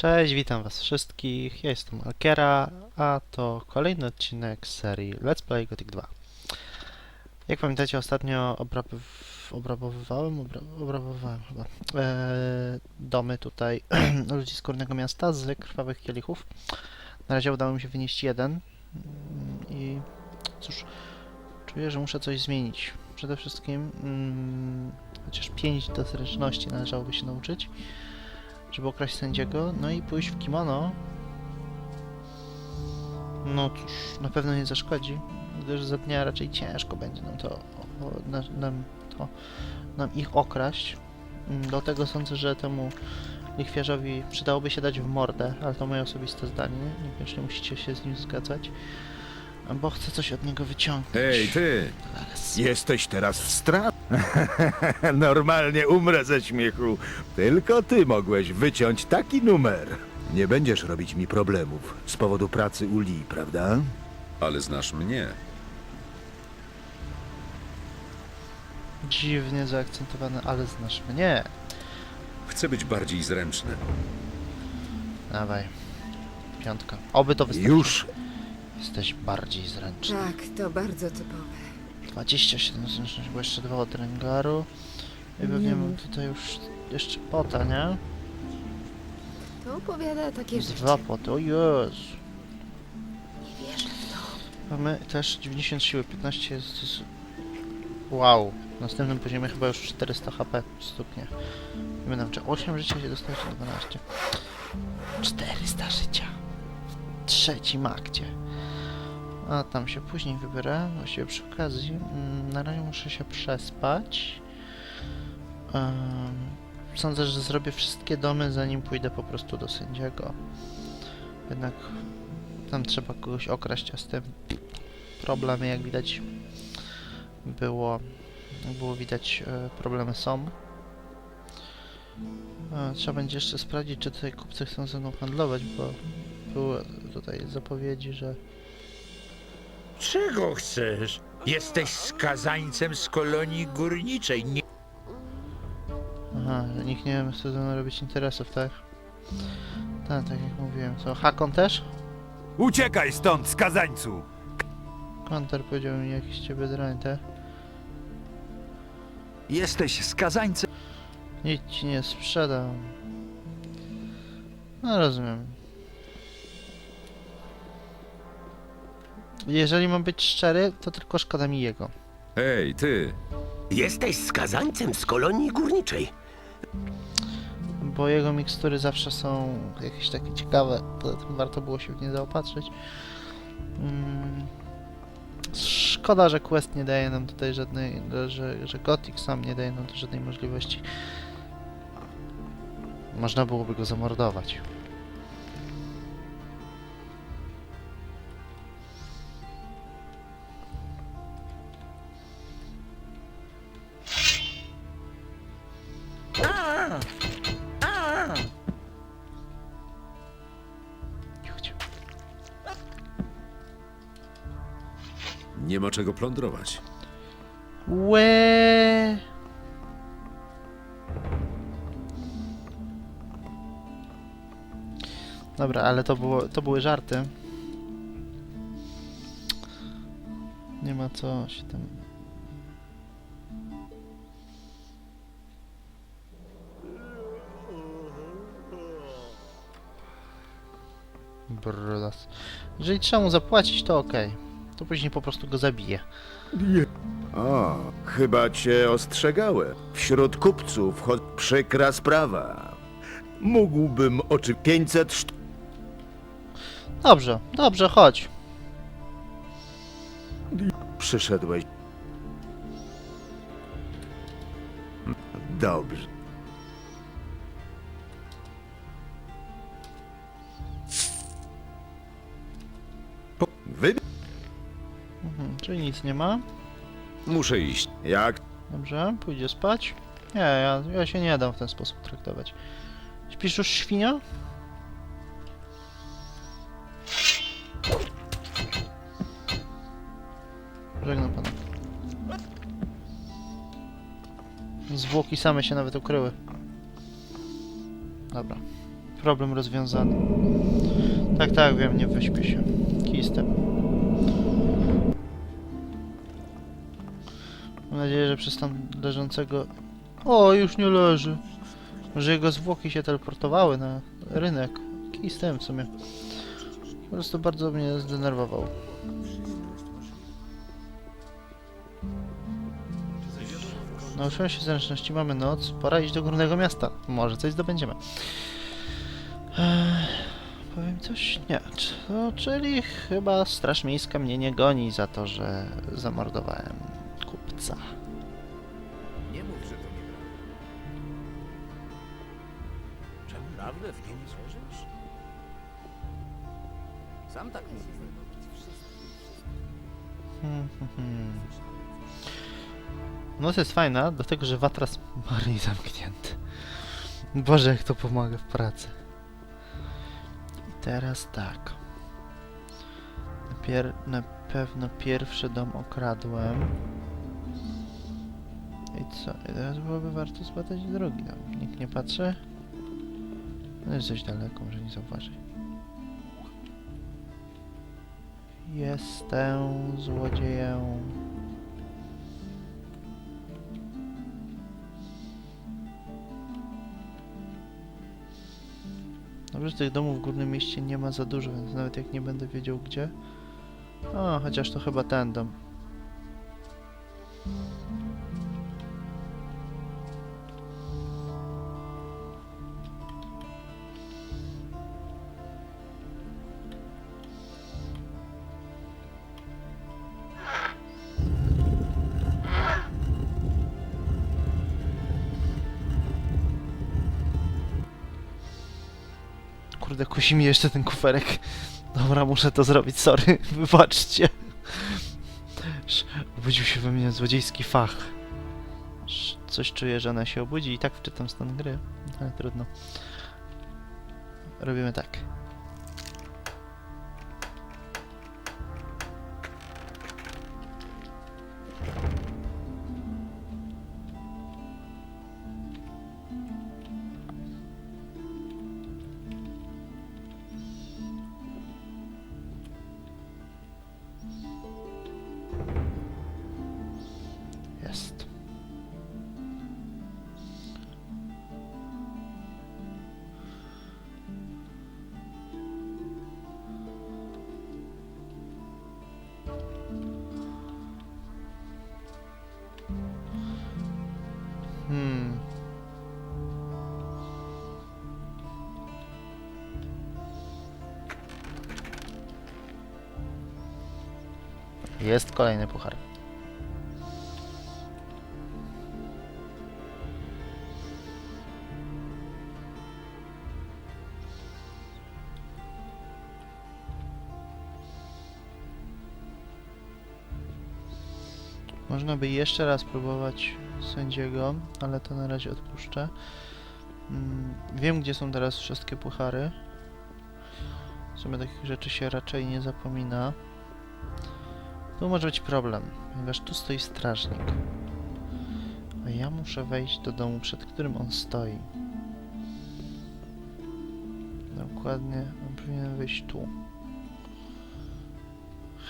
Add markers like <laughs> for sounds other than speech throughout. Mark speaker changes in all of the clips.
Speaker 1: Cześć, witam was wszystkich, ja jestem Alkiera, a to kolejny odcinek serii Let's Play Gothic 2. Jak pamiętacie, ostatnio obrabow- obrabowywałem, obra obrabowywałem chyba, e, domy tutaj <clears throat> ludzi z Górnego Miasta z krwawych kielichów. Na razie udało mi się wynieść jeden mm, i cóż, czuję, że muszę coś zmienić. Przede wszystkim, mm, chociaż 5 do zręczności należałoby się nauczyć żeby okraść sędziego, no i pójść w kimono. No cóż, na pewno nie zaszkodzi, gdyż za dnia raczej ciężko będzie nam to, o, na, nam, to nam ich okraść. Dlatego sądzę, że temu lichwiarzowi przydałoby się dać w mordę, ale to moje osobiste zdanie, niekoniecznie musicie się z nim zgadzać, bo chcę coś od niego wyciągnąć.
Speaker 2: Hej, ty! Jesteś teraz w strat? <laughs> Normalnie umrę ze śmiechu. Tylko ty mogłeś wyciąć taki numer. Nie będziesz robić mi problemów z powodu pracy u Lee, prawda?
Speaker 3: Ale znasz mnie.
Speaker 1: Dziwnie zaakcentowane, ale znasz mnie.
Speaker 3: Chcę być bardziej zręczny.
Speaker 1: Dawaj. Piątka. Oby to wystarczy.
Speaker 2: Już.
Speaker 1: Jesteś bardziej zręczny.
Speaker 4: Tak, to bardzo typowe.
Speaker 1: 27 zręczność, bo jeszcze dwa od Rengaru. I pewnie mam tutaj już jeszcze pota, nie?
Speaker 4: To opowiada takie rzeczy.
Speaker 1: Dwa poty, o Jezu.
Speaker 4: Nie wierzę w to.
Speaker 1: Mamy też 90 siły, 15 jest... jest... Wow. W następnym poziomie chyba już 400 HP stuknie. Nie będę czy 8 życia się dostać na 12. 400 życia. W trzecim akcie. A tam się później wybiorę, właściwie przy okazji. Mm, Na razie muszę się przespać. Sądzę, że zrobię wszystkie domy zanim pójdę po prostu do sędziego. Jednak tam trzeba kogoś okraść, a z tym problemy jak widać było, było widać e, problemy są. E, Trzeba będzie jeszcze sprawdzić, czy tutaj kupcy chcą ze mną handlować, bo były tutaj zapowiedzi, że
Speaker 5: Czego chcesz? Jesteś skazańcem z kolonii górniczej. Nie
Speaker 1: Aha, że nikt nie mną robić interesów, tak? Tak, tak jak mówiłem. Co, Hakon też?
Speaker 2: Uciekaj stąd, skazańcu!
Speaker 1: Konter powiedział mi jakiś ciebie drań, tak?
Speaker 6: Jesteś skazańcem.
Speaker 1: Nic ci nie sprzedam. No rozumiem. Jeżeli mam być szczery, to tylko szkoda mi jego.
Speaker 3: Hej, ty!
Speaker 7: Jesteś skazańcem z kolonii górniczej.
Speaker 1: Bo jego mikstury zawsze są jakieś takie ciekawe, poza tym warto było się w nie zaopatrzyć. Mm. Szkoda, że Quest nie daje nam tutaj żadnej, że, że Gothic sam nie daje nam tu żadnej możliwości. Można byłoby go zamordować.
Speaker 3: Ma czego plądrować.
Speaker 1: Łe. Dobra, ale to było, to były żarty. Nie ma co się tam... Brudas. Jeżeli trzeba mu zapłacić, to okej. To później po prostu go zabiję.
Speaker 2: O, chyba cię ostrzegałem. Wśród kupców choć przykra sprawa. Mógłbym oczy 500 sztuk.
Speaker 1: Dobrze, dobrze, chodź.
Speaker 2: Przyszedłeś. Dobrze.
Speaker 1: Mhm, czyli nic nie ma.
Speaker 3: Muszę iść.
Speaker 2: Jak
Speaker 1: Dobrze, pójdzie spać. Nie, ja, ja się nie dam w ten sposób traktować. Śpisz już, świnia? Żegnam pana. Zwłoki same się nawet ukryły. Dobra. problem rozwiązany. Tak, tak, wiem, nie wyśpię się. Mam nadzieję, że przez tam leżącego... O, już nie leży. Może jego zwłoki się teleportowały na rynek. Kistem w sumie. Po prostu bardzo mnie zdenerwował. Nauczyłem się zręczności, mamy noc, pora iść do górnego miasta. Może coś zdobędziemy. Ech, powiem coś? Nie. No, czyli chyba Straż Miejska mnie nie goni za to, że zamordowałem kupca.
Speaker 7: Nie mów, że to nieprawda. Czemu prawdę w nie wierzysz? Sam tak mówisz.
Speaker 1: Hmm, hmm, hmm. Noc jest fajna, dlatego że watras marnie zamknięty. Boże, jak to pomaga w pracy. I teraz tak. Pier na pewno pierwszy dom okradłem. I co? I teraz byłoby warto zbadać drugi dom. Nikt nie patrzy? No jest dość daleko, może nie zauważy. Jestem złodziejem. Dobrze, tych domów w górnym mieście nie ma za dużo, więc nawet jak nie będę wiedział gdzie. O, chociaż to chyba ten dom. Kurde, kusi mi jeszcze ten kuferek. Dobra, muszę to zrobić, sorry, <laughs> wybaczcie. Obudził się we mnie złodziejski fach. Coś czuję, że ona się obudzi i tak wczytam stan gry, ale trudno. Robimy tak. Jest kolejny puchar. Można by jeszcze raz próbować sędziego, ale to na razie odpuszczę. Mm, Wiem, gdzie są teraz wszystkie puchary. W sumie takich rzeczy się raczej nie zapomina. Tu może być problem, ponieważ tu stoi strażnik. A ja muszę wejść do domu, przed którym on stoi. Dokładnie, on powinien wyjść tu.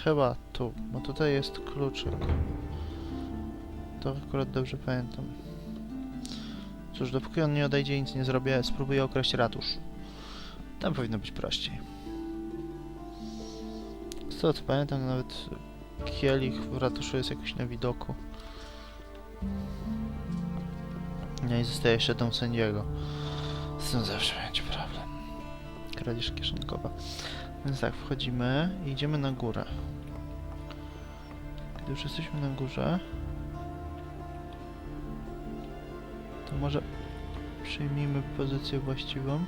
Speaker 1: Chyba tu, bo tutaj jest kluczyk. To akurat dobrze pamiętam. Cóż, dopóki on nie odejdzie nic nie zrobię, spróbuję okraść ratusz. Tam powinno być prościej. Z tego co pamiętam, nawet kielich w ratuszu jest jakoś na widoku. No i zostaje jeszcze dom sędziego. Z tym zawsze będzie problem. Kradzież kieszonkowa. Więc tak, wchodzimy i idziemy na górę. Gdy już jesteśmy na górze, to może przyjmijmy pozycję właściwą.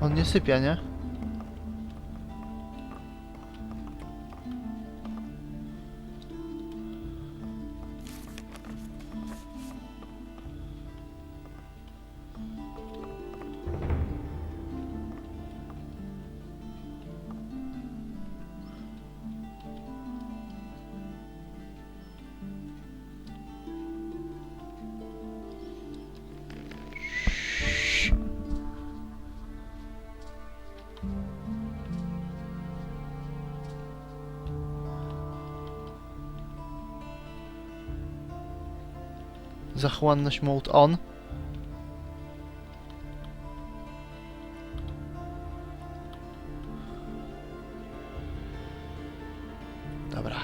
Speaker 1: On nie sypia, nie? Zachłanność mode on. Dobra.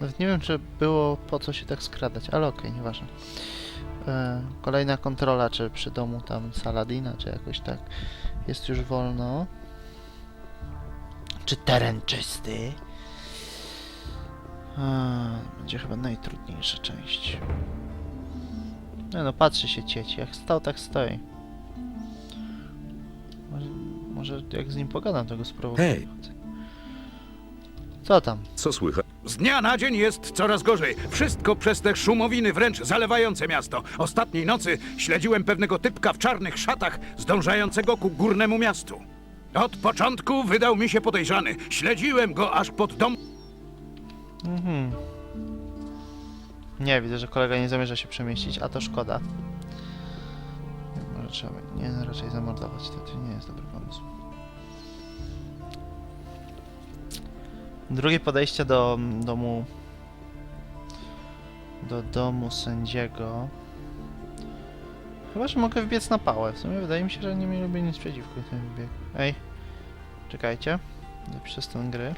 Speaker 1: Nawet nie wiem, czy było po co się tak skradać, ale okej, nieważne. E, kolejna kontrola, czy przy domu tam Saladina, czy jakoś tak jest już wolno. Czy teren czysty? A, będzie chyba najtrudniejsza część. No, no patrzy się cieci, jak stał, tak stoi. Może, może jak z nim pogadam, to go spróbuję.
Speaker 3: Hej.
Speaker 1: Co tam?
Speaker 3: Co słychać?
Speaker 8: Z dnia na dzień jest coraz gorzej. Wszystko przez te szumowiny, wręcz zalewające miasto. Ostatniej nocy śledziłem pewnego typka w czarnych szatach zdążającego ku górnemu miastu. Od początku wydał mi się podejrzany. Śledziłem go aż pod dom.
Speaker 1: Mhm. Nie, widzę, że kolega nie zamierza się przemieścić, a to szkoda. Może trzeba nie raczej zamordować, to, nie jest dobry pomysł. Drugie podejście do domu... Do domu sędziego... Chyba, że mogę wbiec na pałę. W sumie wydaje mi się, że nie mieliby nic przeciwko tym wybieg. Ej, czekajcie. Napiszę stan gry.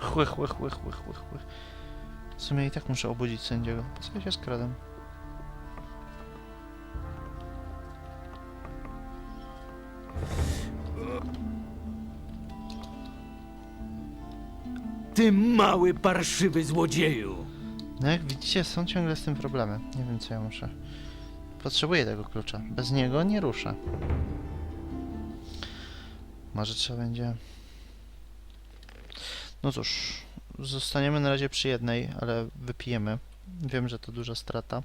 Speaker 1: Chły, chły, chły, chły, chły, chły. W sumie i tak muszę obudzić sędziego. Po co ja się skradam?
Speaker 7: Ty mały, parszywy złodzieju!
Speaker 1: No jak widzicie, są ciągle z tym problemy. Nie wiem, co ja muszę. Potrzebuję tego klucza. Bez niego nie ruszę. Może trzeba będzie... No cóż, zostaniemy na razie przy jednej, ale wypijemy. Wiem, że to duża strata.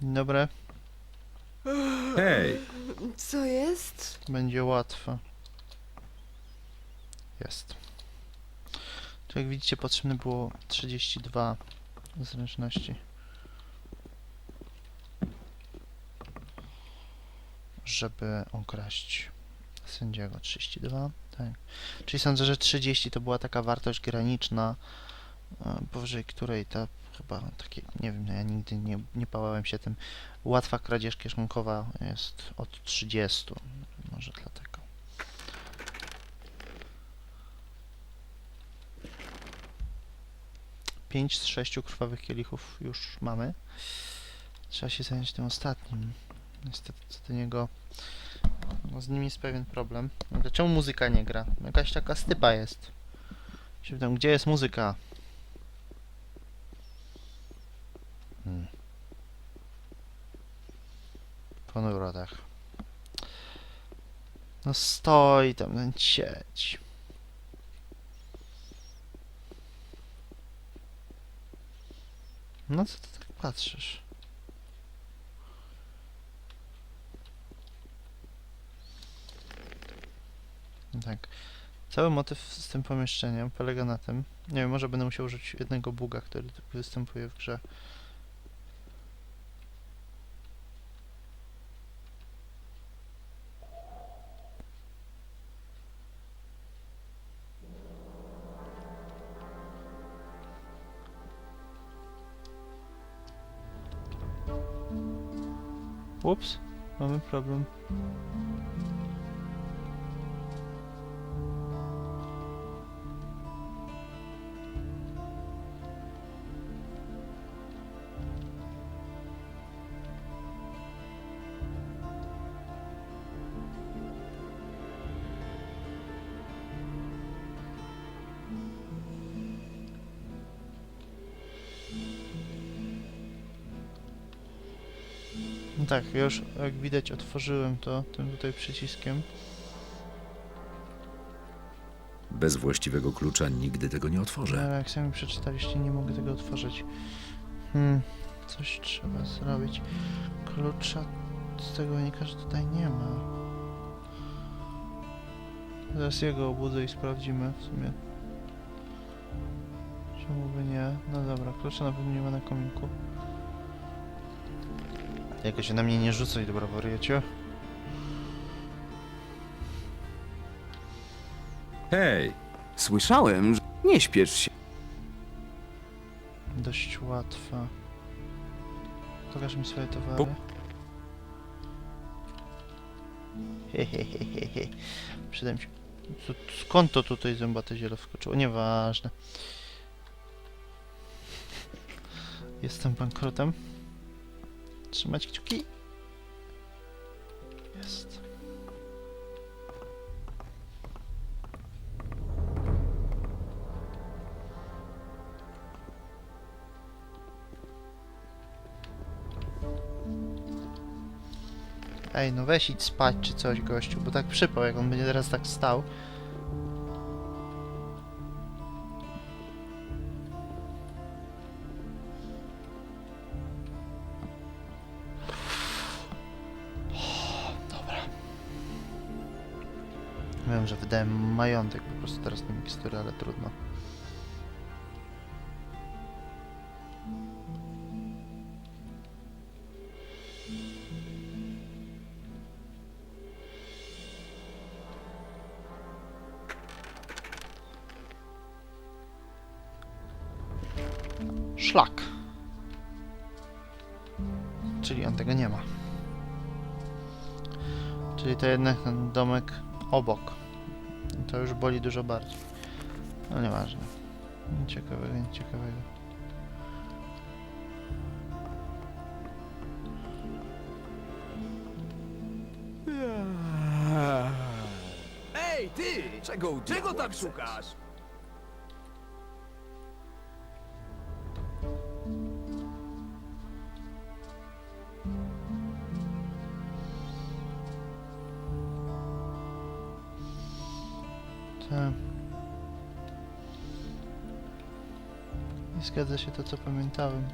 Speaker 1: Dobre,
Speaker 3: Hej,
Speaker 4: Co jest?
Speaker 1: Będzie łatwe. Jest. Tu jak widzicie potrzebne było 32 zręczności. Żeby okraść sędziego. 32, tak. Czyli sądzę, że 30 to była taka wartość graniczna, e, powyżej której ta chyba takie, nie wiem, no ja nigdy nie, nie pałałem się tym. Łatwa kradzież kieszonkowa jest od 30. Może dlatego. Pięć z sześciu krwawych kielichów już mamy. Trzeba się zająć tym ostatnim. Niestety co do niego... No z nim jest pewien problem. Dlaczego muzyka nie gra? Jakaś taka stypa jest. Gdzie jest muzyka? Hmm. Po nagrodach. No stoi tam ten sieć. No co ty tak patrzysz? No tak. Cały motyw z tym pomieszczeniem polega na tym, nie wiem, może będę musiał użyć jednego buga, który występuje w grze. Ups, mamy problem. Tak, ja już jak widać otworzyłem to tym tutaj przyciskiem.
Speaker 3: bez właściwego klucza nigdy tego nie otworzę.
Speaker 1: Ale jak sami przeczytaliście, nie mogę tego otworzyć. Hmm, coś trzeba zrobić. Klucza z tego wynika, że tutaj nie ma. Zaraz jego obudzę i sprawdzimy w sumie. Czemu by nie? No dobra, klucza na pewno nie ma na kominku. Jako się na mnie nie rzucaj, dobra wariacie.
Speaker 3: Hej,
Speaker 6: Słyszałem, że nie śpiesz się.
Speaker 1: Dość łatwa. Pokaż mi swoje towary.
Speaker 3: Pup.
Speaker 1: Hehehehe. Przyda mi się. Co- Skąd to tutaj zębate ziele wskoczyło? Nieważne. Jestem bankrutem. Trzymać kciuki. Jest. Ej, no weź idź spać czy coś, gościu, bo tak przypał, jak on będzie teraz tak stał. Wiem, że wydałem majątek po prostu teraz na mikstury, ale trudno. Szlak. Czyli on tego nie ma. Czyli to jednak ten domek obok. To już boli dużo bardziej. No nieważne. Nic ciekawego, nic ciekawego.
Speaker 6: Ej, ty! Czego, czego tak szukasz?
Speaker 1: Zgadza się to, co pamiętałem.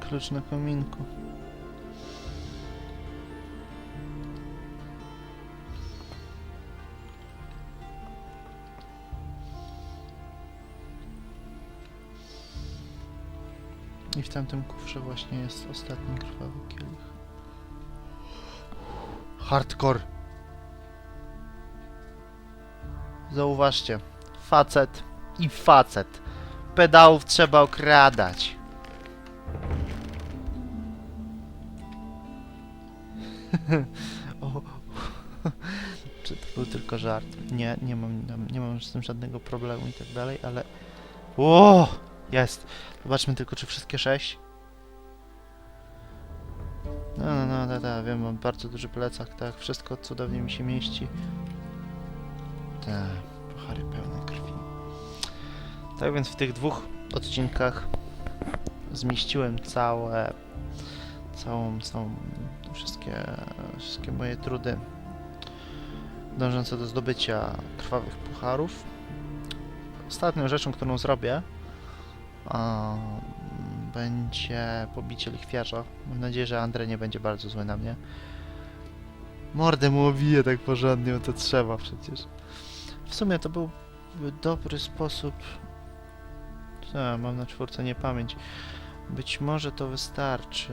Speaker 1: Klucz na kominku. I w tamtym kufrze właśnie jest ostatni krwawy kielich. Hardcore. Zauważcie, facet i facet. Pedałów trzeba okradać. <laughs> <laughs> czy to był tylko żart? Nie, nie mam, nie mam z tym żadnego problemu i tak dalej, ale... O, jest. Zobaczmy tylko, czy wszystkie sześć. No, no, no, da, da, wiem, mam bardzo duży plecak, tak, wszystko cudownie mi się mieści. Tak. Tak więc w tych dwóch odcinkach zmieściłem całe, całą, całą, wszystkie, wszystkie moje trudy dążące do zdobycia krwawych pucharów. Ostatnią rzeczą, którą zrobię, będzie pobicie lichwiarza. Mam nadzieję, że Andre nie będzie bardzo zły na mnie. Mordę mu obiję tak porządnie, bo to trzeba przecież. W sumie to był dobry sposób. Co, mam na czwórce niepamięć. Być może to wystarczy.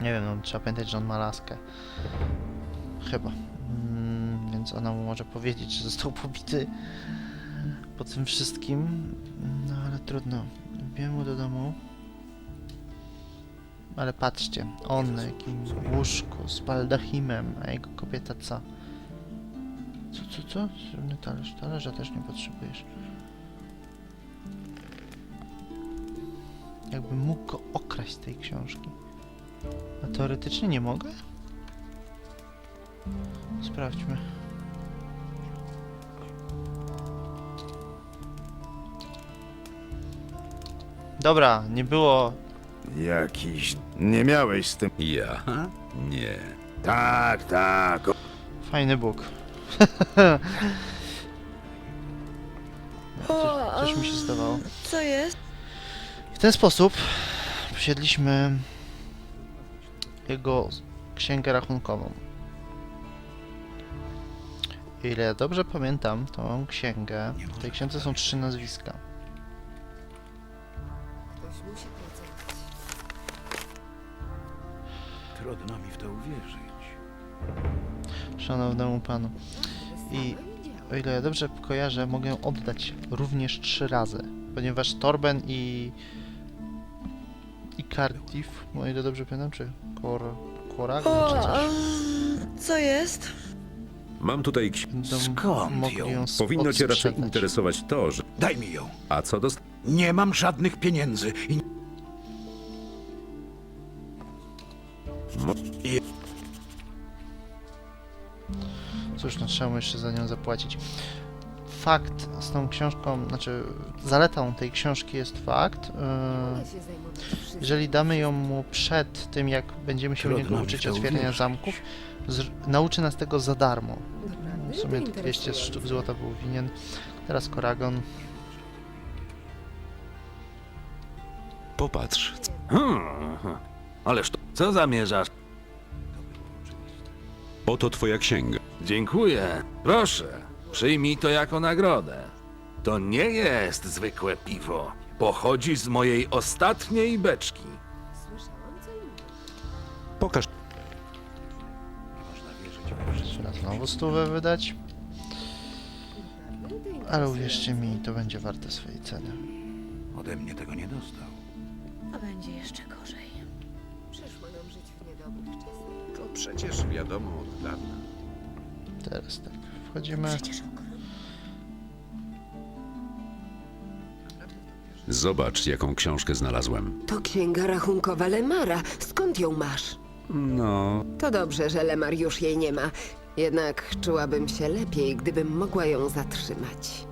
Speaker 1: Nie wiem, no trzeba pamiętać, że on ma laskę. Chyba. Mm, więc ona mu może powiedzieć, że został pobity po tym wszystkim. No ale trudno. Wbiję mu do domu. Ale patrzcie, on na jakim łóżku z baldachimem, a jego kobieta co? Co, co, co? Srebrny talerz. Talerza też nie potrzebujesz. Jakbym mógł go okraść z tej książki. A teoretycznie nie mogę? Sprawdźmy. Dobra, nie było.
Speaker 2: Jakiś... Nie miałeś z tym...
Speaker 3: ja? Nie.
Speaker 2: Tak, tak. o-
Speaker 1: Fajny Bóg. <laughs>
Speaker 4: O,
Speaker 1: Coś mi się zdawało.
Speaker 4: Co jest?
Speaker 1: W ten sposób posiedliśmy jego księgę rachunkową. Ile ja dobrze pamiętam tą księgę, w tej księdze są trzy nazwiska.
Speaker 8: Trudno mi w to uwierzyć.
Speaker 1: Szanownemu panu. I o ile ja dobrze kojarzę, mogę oddać również trzy razy, ponieważ Torben i i Cardiff, o ile dobrze pamiętam, czy Kor, Koragon, czy
Speaker 4: O,
Speaker 1: coś,
Speaker 4: co jest?
Speaker 3: Mam tutaj ksi-
Speaker 1: będą
Speaker 8: skąd
Speaker 1: mogli
Speaker 8: ją?
Speaker 1: ją
Speaker 3: Powinno cię raczej
Speaker 1: odsprzedać.
Speaker 3: interesować to, że...
Speaker 8: Daj mi ją.
Speaker 3: A co dost...
Speaker 8: Nie mam żadnych pieniędzy i
Speaker 3: Mo-
Speaker 1: Cóż, no trzeba mu jeszcze za nią zapłacić. Fakt z tą książką, znaczy zaletą tej książki jest fakt, yy, jeżeli damy ją mu przed tym, jak będziemy się u niego uczyć otwierania zamków, z, nauczy nas tego za darmo.
Speaker 4: Doprawdy?
Speaker 1: W sumie
Speaker 4: To
Speaker 1: te 200 sztuk złota był winien. Teraz Koragon.
Speaker 3: Popatrz,
Speaker 9: Hmm. Ależ to, co zamierzasz?
Speaker 3: oto twoja księga.
Speaker 9: Dziękuję. Proszę, przyjmij to jako nagrodę. To nie jest zwykłe piwo. Pochodzi z mojej ostatniej beczki.
Speaker 4: Słyszałam co innego.
Speaker 3: Pokaż.
Speaker 1: Trzeba znowu stówę wydać. Ale uwierzcie mi, to będzie warte swojej ceny.
Speaker 8: ode mnie tego nie dostał.
Speaker 10: A będzie jeszcze gorzej.
Speaker 4: Przyszło nam żyć w niedobrych czasach.
Speaker 3: To przecież wiadomo od dawna.
Speaker 1: Teraz tak, wchodzimy.
Speaker 3: Zobacz, jaką książkę znalazłem.
Speaker 11: To księga rachunkowa Lemara. Skąd ją masz?
Speaker 3: No,
Speaker 11: To dobrze, że Lemar już jej nie ma. Jednak czułabym się lepiej, gdybym mogła ją zatrzymać.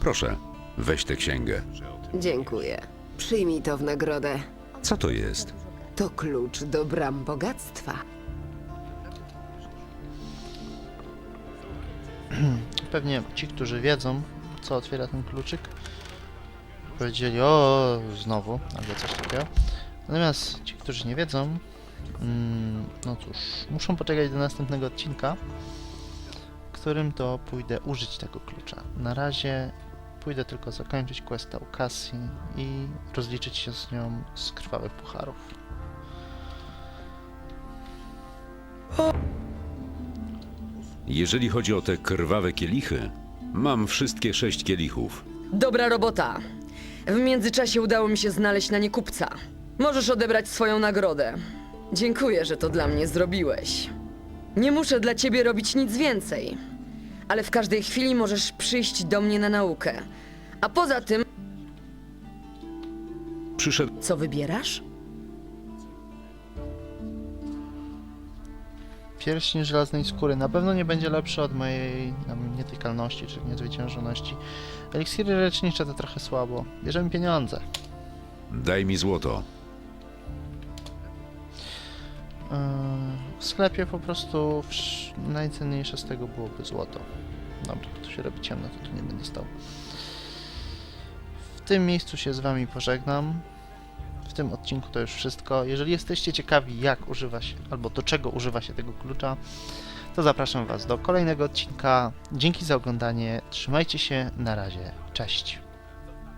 Speaker 3: proszę, weź tę księgę.
Speaker 11: Dziękuję. Przyjmij to w nagrodę.
Speaker 3: Co to jest?
Speaker 11: To klucz do bram bogactwa. <clears throat>
Speaker 1: Pewnie ci, którzy wiedzą, co otwiera ten kluczyk, powiedzieli, o, znowu, albo coś takiego. Natomiast ci, którzy nie wiedzą, mm, no cóż, muszą poczekać do następnego odcinka, w którym to pójdę użyć tego klucza. Na razie pójdę tylko zakończyć questa u Cassie i rozliczyć się z nią z krwawych pucharów.
Speaker 3: Jeżeli chodzi o te krwawe kielichy, mam wszystkie sześć kielichów.
Speaker 10: Dobra robota. W międzyczasie udało mi się znaleźć na nie kupca. Możesz odebrać swoją nagrodę. Dziękuję, że to dla mnie zrobiłeś. Nie muszę dla ciebie robić nic więcej. Ale w każdej chwili możesz przyjść do mnie na naukę. A poza tym,
Speaker 3: Przyszedł.
Speaker 10: co wybierasz?
Speaker 1: Pierścień żelaznej skóry na pewno nie będzie lepszy od mojej tam, nietykalności czy niezwyciężoności. Eliksiry lecznicze to trochę słabo. Bierzemy pieniądze.
Speaker 3: Daj mi złoto.
Speaker 1: Yy, W sklepie po prostu najcenniejsze z tego byłoby złoto. Dobra, tu się robi ciemno, to tu nie będę stał. W tym miejscu się z wami pożegnam. W tym odcinku to już wszystko. Jeżeli jesteście ciekawi jak używa się, albo do czego używa się tego klucza, to zapraszam was do kolejnego odcinka. Dzięki za oglądanie. Trzymajcie się. Na razie. Cześć.